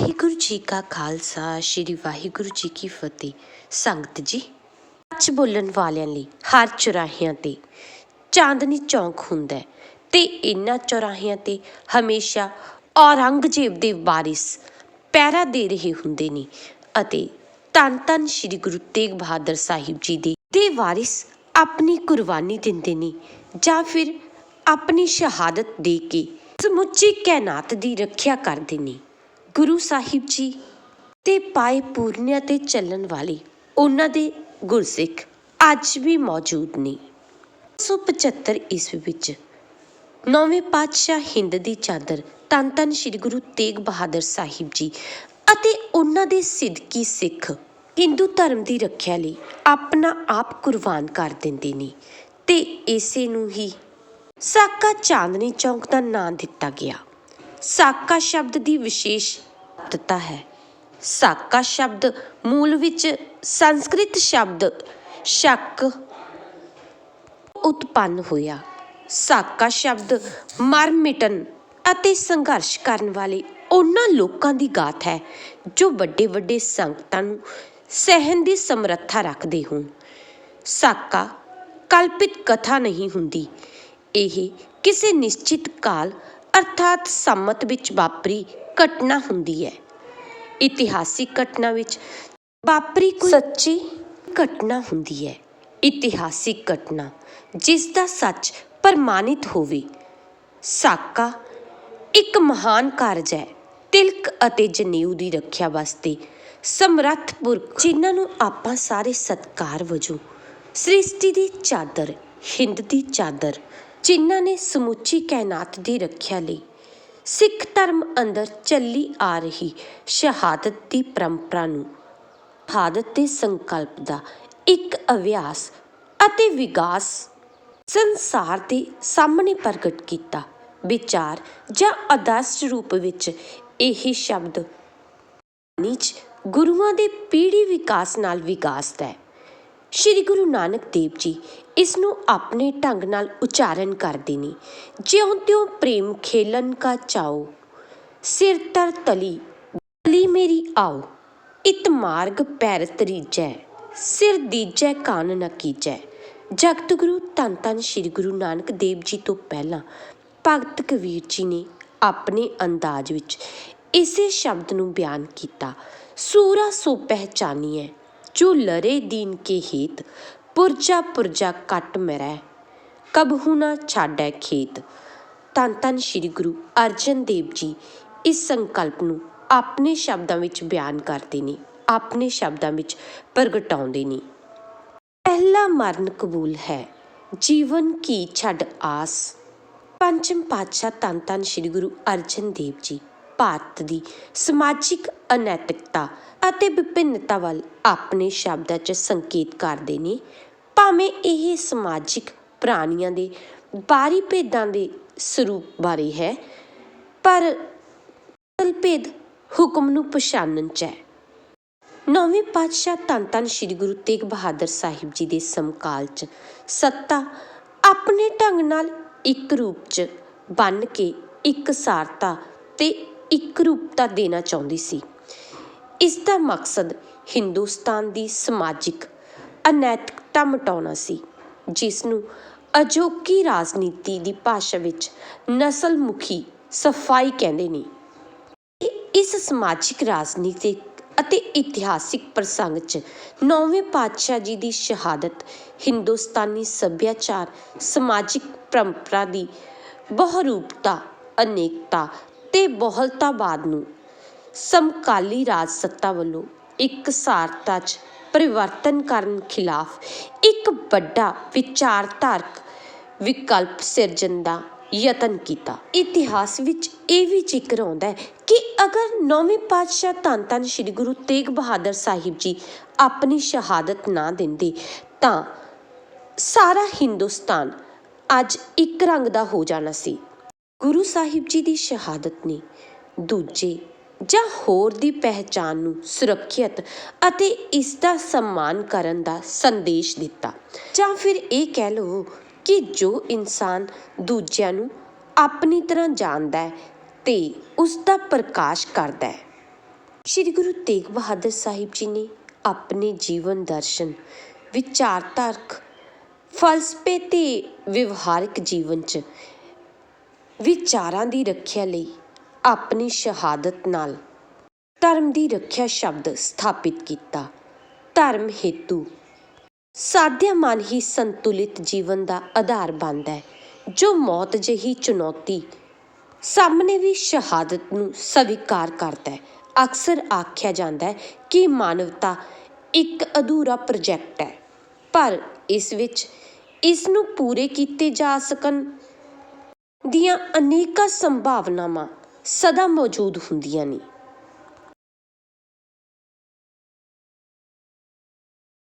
ਵਾਹਿਗੁਰੂ ਜੀ ਕਾ ਖਾਲਸਾ, ਸ੍ਰੀ ਵਾਹਿਗੁਰੂ ਜੀ ਕੀ ਫਤਿਹ। ਸੰਗਤ ਜੀ, ਸੱਚ ਬੋਲਣ ਵਾਲਿਆਂ ਲਈ ਹਰ ਚੁਰਾਹਿਆਂ ਤੇ ਚਾਂਦਨੀ ਚੌਂਕ ਹੁੰਦਾ ਹੈ ਤੇ ਇਨ੍ਹਾਂ ਚੁਰਾਹਿਆਂ ਤੇ ਹਮੇਸ਼ਾ ਔਰੰਗਜ਼ੇਬ ਦੇ ਵਾਰਿਸ ਪਹਿਰਾ ਦੇ ਰਹੇ ਹੁੰਦੇ ਨੇ ਅਤੇ ਧੰਨ ਧੰਨ ਸ੍ਰੀ ਗੁਰੂ ਤੇਗ ਬਹਾਦਰ ਸਾਹਿਬ ਜੀ ਦੇ ਦੇ ਵਾਰਿਸ ਆਪਣੀ ਕੁਰਬਾਨੀ ਦਿੰਦੇ ਨੇ ਜਾਂ ਫਿਰ ਆਪਣੀ ਸ਼ਹਾਦਤ ਦੇ ਕੇ ਸਮੁੱਚੀ ਕਾਇਨਾਤ ਦੀ ਰੱਖਿਆ ਕਰਦੇ ਨੇ। ਗੁਰੂ ਸਾਹਿਬ ਜੀ ਤੇ ਪਾਏ ਪੂਰਨਿਆਂ ਤੇ ਚੱਲਣ ਵਾਲੇ ਉਹਨਾਂ ਦੇ ਗੁਰਸਿੱਖ ਅੱਜ ਵੀ ਮੌਜੂਦ ਨੇ। 1975 ਈਸਵੀ ਵਿੱਚ ਨੌਵੇਂ ਪਾਤਸ਼ਾਹ ਹਿੰਦ ਦੀ ਚਾਦਰ ਤਨ ਧੰਨ ਸ੍ਰੀ ਗੁਰੂ ਤੇਗ ਬਹਾਦਰ ਸਾਹਿਬ ਜੀ ਅਤੇ ਉਹਨਾਂ ਦੇ ਸਿੱਧਕੀ ਸਿੱਖ ਹਿੰਦੂ ਧਰਮ ਦੀ ਰੱਖਿਆ ਲਈ ਆਪਣਾ ਆਪ ਕੁਰਬਾਨ ਕਰ ਦਿੰਦੇ ਨੇ ਤੇ ਇਸੇ ਨੂੰ ਹੀ ਸਾਕਾ ਚਾਂਦਨੀ ਚੌਂਕ ਦਾ ਨਾਂ ਦਿੱਤਾ ਗਿਆ। ਸਾਕਾ ਸ਼ਬਦ ਦੀ ਵਿਸ਼ੇਸ਼ ਵਿਸ਼ੇਸ਼ਤਾ ਹੈ। ਸਾਕਾ ਸ਼ਬਦ ਮੂਲ ਵਿੱਚ ਸੰਸਕ੍ਰਿਤ ਸ਼ਬਦ ਸ਼ੱਕ ਉਤਪੰਨ ਹੋਇਆ। ਸਾਕਾ ਸ਼ਬਦ ਮਰ ਮਿਟਣ ਅਤੇ ਸੰਘਰਸ਼ ਕਰਨ ਵਾਲੇ ਉਹਨਾਂ ਲੋਕਾਂ ਦੀ ਗਾਥ ਹੈ ਜੋ ਵੱਡੇ ਵੱਡੇ ਸੰਕਟਾਂ ਨੂੰ ਸਹਿਣ ਦੀ ਸਮਰੱਥਾ ਰੱਖਦੇ ਹੋਣ। ਸਾਕਾ ਕਲਪਿਤ ਕਥਾ ਨਹੀਂ ਹੁੰਦੀ। ਇਹ ਕਿਸੇ ਨਿਸ਼ਚਿਤ ਕਾਲ ਅਰਥਾਤ ਸੰਮਤ ਵਿੱਚ ਵਾਪਰੀ ਘਟਨਾ ਹੁੰਦੀ ਹੈ। ਇਤਿਹਾਸਿਕ ਘਟਨਾ ਵਿੱਚ ਵਾਪਰੀ ਕੋਈ ਸੱਚੀ ਘਟਨਾ ਹੁੰਦੀ ਹੈ। ਇਤਿਹਾਸਿਕ ਘਟਨਾ ਜਿਸ ਦਾ ਸੱਚ ਪ੍ਰਮਾਣਿਤ ਹੋਵੇ। ਸਾਕਾ ਇੱਕ ਮਹਾਨ ਕਾਰਜ ਹੈ। ਤਿਲਕ ਅਤੇ ਜਨੇਊ ਦੀ ਰੱਖਿਆ ਵਾਸਤੇ ਸਮਰੱਥ ਪੁਰਖ, ਜਿਨ੍ਹਾਂ ਨੂੰ ਆਪਾਂ ਸਾਰੇ ਸਤਕਾਰ ਵਜੋਂ ਸ੍ਰਿਸ਼ਟੀ ਦੀ ਚਾਦਰ, ਹਿੰਦ ਦੀ ਚਾਦਰ ਜਿਨ੍ਹਾਂ ਨੇ ਸਮੁੱਚੀ ਕਾਇਨਾਤ ਦੀ ਰੱਖਿਆ ਲਈ ਸਿੱਖ ਧਰਮ ਅੰਦਰ ਚੱਲੀ ਆ ਰਹੀ ਸ਼ਹਾਦਤ ਦੀ ਪਰੰਪਰਾ ਨੂੰ ਸ਼ਹਾਦਤ ਦੇ ਸੰਕਲਪ ਦਾ ਇੱਕ ਅਭਿਆਸ ਅਤੇ ਵਿਕਾਸ ਸੰਸਾਰ ਦੇ ਸਾਹਮਣੇ ਪ੍ਰਗਟ ਕੀਤਾ। ਵਿਚਾਰ ਜਾਂ ਆਦਰਸ਼ ਰੂਪ ਵਿੱਚ ਇਹ ਸ਼ਬਦ ਨੀਚ ਗੁਰੂਆਂ ਦੇ ਪੀੜ੍ਹੀ ਵਿਕਾਸ ਨਾਲ ਵਿਕਾਸਦਾ ਹੈ। ਸ਼੍ਰੀ ਗੁਰੂ ਨਾਨਕ ਦੇਵ ਜੀ ਇਸ ਨੂੰ ਆਪਣੇ ਢੰਗ ਨਾਲ ਉਚਾਰਨ ਕਰਦੇ ਨੇ। ਜਿਉਂ ਤਿਉਂ ਪ੍ਰੇਮ ਖੇਲਨ ਕਾ ਚਾਓ, ਸਿਰ ਤਰ ਤਲੀ ਤਲੀ ਮੇਰੀ ਆਓ, ਇਤ ਮਾਰਗ ਪੈਰ ਤਰੀਜੈ ਸਿਰ ਦੀਜੈ ਕਾਨ ਨ ਕੀਜੈ। ਜਗਤ ਗੁਰੂ ਧੰਨ ਧੰਨ ਸ੍ਰੀ ਗੁਰੂ ਨਾਨਕ ਦੇਵ ਜੀ ਤੋਂ ਪਹਿਲਾਂ ਭਗਤ ਕਬੀਰ ਜੀ ਨੇ ਆਪਣੇ ਅੰਦਾਜ਼ ਵਿੱਚ ਇਸੇ ਸ਼ਬਦ ਨੂੰ ਬਿਆਨ ਕੀਤਾ, ਸੂਰਾ ਸੋ ਪਹਿਚਾਨੀਐ ਜੋ ਲਰੇ ਦੀਨ ਕੇ ਹੀਤ, ਪੁਰਜਾ ਪੁਰਜਾ ਕੱਟ ਮਰੈ ਕਬਹੂ ਨਾ ਛਾੜੈ ਖੇਤ। ਧੰਨ ਧੰਨ ਸ੍ਰੀ ਗੁਰੂ ਅਰਜਨ ਦੇਵ ਜੀ ਇਸ ਸੰਕਲਪ ਨੂੰ ਆਪਣੇ ਸ਼ਬਦਾਂ ਵਿੱਚ ਬਿਆਨ ਕਰਦੇ ਨੇ, ਆਪਣੇ ਸ਼ਬਦਾਂ ਵਿੱਚ ਪ੍ਰਗਟਾਉਂਦੇ ਨੇ। ਪਹਿਲਾ ਮਰਨ ਕਬੂਲ ਹੈ, ਜੀਵਨ ਕੀ ਛੱਡ ਆਸ। ਪੰਚਮ ਪਾਤਸ਼ਾਹ ਧੰਨ ਧੰਨ ਸ੍ਰੀ ਗੁਰੂ ਅਰਜਨ ਦੇਵ ਜੀ ਭਾਰਤ ਦੀ ਸਮਾਜਿਕ ਅਨੈਤਿਕਤਾ ਅਤੇ ਵਿਭਿੰਨਤਾ ਵੱਲ ਆਪਣੇ ਸ਼ਬਦਾਂ 'ਚ ਸੰਕੇਤ ਕਰਦੇ ਨੇ, ਭਾਵੇਂ ਇਹ ਸਮਾਜਿਕ ਪ੍ਰਾਣੀਆਂ ਦੇ ਬਾਰੀ ਭੇਦਾਂ ਦੇ ਸਰੂਪ ਬਾਰੇ ਹੈ, ਪਰ ਅਸਲ ਭੇਦ ਹੁਕਮ ਨੂੰ ਪਛਾਣਨ 'ਚ ਹੈ। ਨੌਵੇਂ ਪਾਤਸ਼ਾਹ ਧੰਨ ਧੰਨ ਸ੍ਰੀ ਗੁਰੂ ਤੇਗ ਬਹਾਦਰ ਸਾਹਿਬ ਜੀ ਦੇ ਸਮਕਾਲ 'ਚ ਸੱਤਾ ਆਪਣੇ ਢੰਗ ਨਾਲ ਇੱਕ ਰੂਪ 'ਚ ਬਣ ਕੇ ਇੱਕ ਸਾਰਤਾ ਤੇ ਇੱਕ ਰੂਪਤਾ ਦੇਣਾ ਚਾਹੁੰਦੀ ਸੀ। ਇਸ ਦਾ ਮਕਸਦ ਹਿੰਦੁਸਤਾਨ ਦੀ ਸਮਾਜਿਕ ਅਨੈਤਿਕਤਾ ਮਿਟਾਉਣਾ ਸੀ, ਜਿਸ ਨੂੰ ਅਜੋਕੀ ਰਾਜਨੀਤੀ ਦੀ ਭਾਸ਼ਾ ਵਿੱਚ ਨਸਲ ਮੁਖੀ ਸਫ਼ਾਈ ਕਹਿੰਦੇ ਨੇ। ਇਸ ਸਮਾਜਿਕ, ਰਾਜਨੀਤਿਕ ਅਤੇ ਇਤਿਹਾਸਿਕ ਪ੍ਰਸੰਗ 'ਚ ਨੌਵੇਂ ਪਾਤਸ਼ਾਹ ਜੀ ਦੀ ਸ਼ਹਾਦਤ ਹਿੰਦੁਸਤਾਨੀ ਸੱਭਿਆਚਾਰ, ਸਮਾਜਿਕ ਪਰੰਪਰਾ ਦੀ ਬਹੁਰੂਪਤਾ, ਅਨੇਕਤਾ ਤੇ ਬਹੁਲਤਾਵਾਦ ਨੂੰ ਸਮਕਾਲੀ ਰਾਜ ਸੱਤਾ ਵੱਲੋਂ ਇੱਕ ਸਾਰਤਾ 'ਚ ਪਰਿਵਰਤਨ ਕਰਨ ਖਿਲਾਫ ਇੱਕ ਵੱਡਾ ਵਿਚਾਰਧਾਰਕ ਵਿਕਲਪ ਸਿਰਜਣ ਦਾ ਯਤਨ ਕੀਤਾ। ਇਤਿਹਾਸ ਵਿੱਚ ਇਹ ਵੀ ਜ਼ਿਕਰ ਆਉਂਦਾ ਹੈ ਕਿ ਅਗਰ ਨੌਵੇਂ ਪਾਤਸ਼ਾਹ ਧੰਨ ਧੰਨ ਸ੍ਰੀ ਗੁਰੂ ਤੇਗ ਬਹਾਦਰ ਸਾਹਿਬ ਜੀ ਆਪਣੀ ਸ਼ਹਾਦਤ ਨਾ ਦਿੰਦੇ, ਤਾਂ ਸਾਰਾ ਹਿੰਦੁਸਤਾਨ ਅੱਜ ਇੱਕ ਰੰਗ ਦਾ ਹੋ ਜਾਣਾ ਸੀ। ਗੁਰੂ ਸਾਹਿਬ ਜੀ ਦੀ ਸ਼ਹਾਦਤ ਨੇ ਦੂਜੇ ਜਾਂ ਹੋਰ ਦੀ ਪਹਿਚਾਣ ਨੂੰ ਸੁਰੱਖਿਅਤ ਅਤੇ ਇਸ ਦਾ ਸਨਮਾਨ ਕਰਨ ਦਾ ਸੰਦੇਸ਼ ਦਿੱਤਾ। ਜਾਂ ਫਿਰ ਇਹ ਕਹਿ ਲਵੋ ਕਿ ਜੋ ਇਨਸਾਨ ਦੂਜਿਆਂ ਨੂੰ ਆਪਣੀ ਤਰ੍ਹਾਂ ਜਾਣਦਾ ਹੈ ਤੇ ਉਸ ਦਾ ਪ੍ਰਕਾਸ਼ ਕਰਦਾ ਹੈ। ਸ੍ਰੀ ਗੁਰੂ ਤੇਗ ਬਹਾਦਰ ਸਾਹਿਬ ਜੀ ਨੇ ਆਪਣੇ ਜੀਵਨ ਦਰਸ਼ਨ, ਵਿਚਾਰਧਾਰਕ, ਫਲਸਫੇ ਤੇ ਵਿਵਹਾਰਕ ਜੀਵਨ 'ਚ ਵਿਚਾਰਾਂ ਦੀ ਰੱਖਿਆ ਲਈ, ਆਪਣੀ ਸ਼ਹਾਦਤ ਨਾਲ। ਧਰਮ ਦੀ ਰੱਖਿਆ ਸ਼ਬਦ ਸਥਾਪਿਤ ਕੀਤਾ। ਧਰਮ ਹੇਤੂ। ਸਾਧਿਆ ਮਨ ਹੀ ਸੰਤੁਲਿਤ ਜੀਵਨ ਦਾ ਆਧਾਰ ਬਣਦਾ ਹੈ, ਜੋ ਮੌਤ ਜਿਹੀ ਚੁਣੌਤੀ ਸਾਹਮਣੇ ਵੀ ਸ਼ਹਾਦਤ ਨੂੰ ਸਵੀਕਾਰ ਕਰਦਾ ਹੈ। ਅਕਸਰ ਆਖਿਆ ਜਾਂਦਾ ਹੈ ਕਿ ਮਾਨਵਤਾ ਇੱਕ ਅਧੂਰਾ ਪ੍ਰੋਜੈਕਟ ਹੈ, ਪਰ ਇਸ ਵਿੱਚ ਇਸ ਨੂੰ ਪੂਰੇ ਕੀਤੇ ਜਾ ਸਕਣ ਦੀਆਂ ਅਨੇਕਾਂ ਸੰਭਾਵਨਾਵਾਂ ਸਦਾ ਮੌਜੂਦ ਹੁੰਦੀਆਂ ਨੇ।